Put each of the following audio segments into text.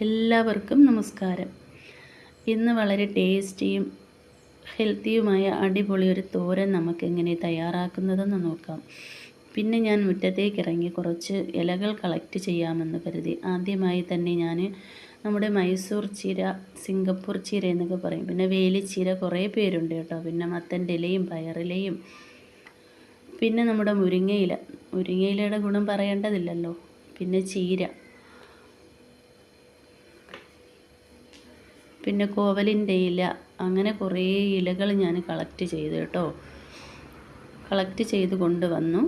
എല്ലാവർക്കും നമസ്കാരം. ഇന്ന് വളരെ ടേസ്റ്റിയും ഹെൽത്തിയുമായ അടിപൊളി ഒരു തോരൻ നമുക്ക് എങ്ങനെ തയ്യാറാക്കുന്നതെന്ന് നോക്കാം. പിന്നെ ഞാൻ മുറ്റത്തേക്ക് ഇറങ്ങി കുറച്ച് ഇലകൾ കളക്ട് ചെയ്യാമെന്ന് കരുതി. ആദ്യമായി തന്നെ ഞാൻ നമ്മുടെ മൈസൂർ ചീര സിംഗപ്പൂർ ചീര എന്നൊക്കെ പറയും. പിന്നെ വേലിച്ചീര കുറേ പേരുണ്ട് കേട്ടോ. പിന്നെ മത്തന്റെ ഇലയും പയറിലയും. പിന്നെ നമ്മുടെ മുരിങ്ങയില. മുരിങ്ങയിലയുടെ ഗുണം പറയേണ്ടതില്ലല്ലോ. പിന്നെ ചീര. പിന്നെ കോവലിന്റെ ഇല അങ്ങനെ കുറേ ഇലകൾ ഞാൻ കളക്ട് ചെയ്തു കേട്ടോ. കളക്ട് ചെയ്ത് കൊണ്ടുവന്നു.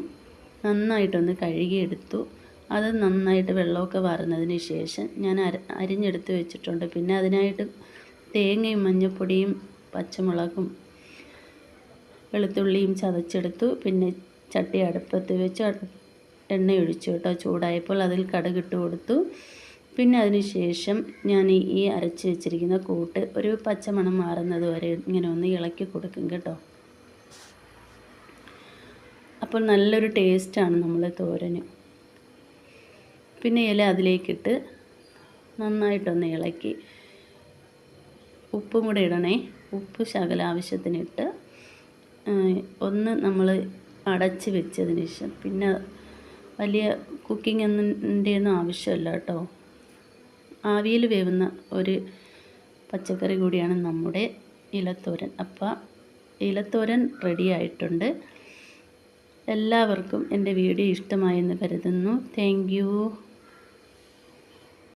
നന്നായിട്ടൊന്ന് കഴുകിയെടുത്തു. അത് നന്നായിട്ട് വെള്ളമൊക്കെ വാർന്നതിന് ശേഷം ഞാൻ അര അരിഞ്ഞെടുത്ത് വെച്ചിട്ടുണ്ട്. പിന്നെ അതിനായിട്ട് തേങ്ങയും മഞ്ഞൾപ്പൊടിയും പച്ചമുളകും വെളുത്തുള്ളിയും ചതച്ചെടുത്തു. പിന്നെ ചട്ടി അടുപ്പത്ത് വെച്ച് എണ്ണ ഒഴിച്ചു കേട്ടോ. ചൂടായപ്പോൾ അതിൽ കടുകിട്ട് കൊടുത്തു. പിന്നെ അതിന് ശേഷം ഞാൻ ഈ അരച്ച് വെച്ചിരിക്കുന്ന കൂട്ട് ഒരു പച്ചമണം മാറുന്നത് വരെ ഇങ്ങനെ ഒന്ന് ഇളക്കി കൊടുക്കും കേട്ടോ. അപ്പോൾ നല്ലൊരു ടേസ്റ്റാണ് നമ്മൾ തോരന്. പിന്നെ ഇല അതിലേക്കിട്ട് നന്നായിട്ടൊന്ന് ഇളക്കി ഉപ്പും കൂടെ ഇടണേ. ഉപ്പ് ശകല ആവശ്യത്തിനിട്ട് ഒന്ന് നമ്മൾ അടച്ച് വെച്ചതിന് ശേഷം പിന്നെ വലിയ കുക്കിംഗ് ഒന്നും ആവശ്യമില്ല കേട്ടോ. ആവിയിൽ വേവുന്ന ഒരു പച്ചക്കറി കൂടിയാണ് നമ്മുടെ ഇലത്തോരൻ. അപ്പോൾ ഇലത്തോരൻ റെഡി ആയിട്ടുണ്ട്. എല്ലാവർക്കും എന്റെ വീഡിയോ ഇഷ്ടമായെന്ന് കരുതുന്നു. താങ്ക്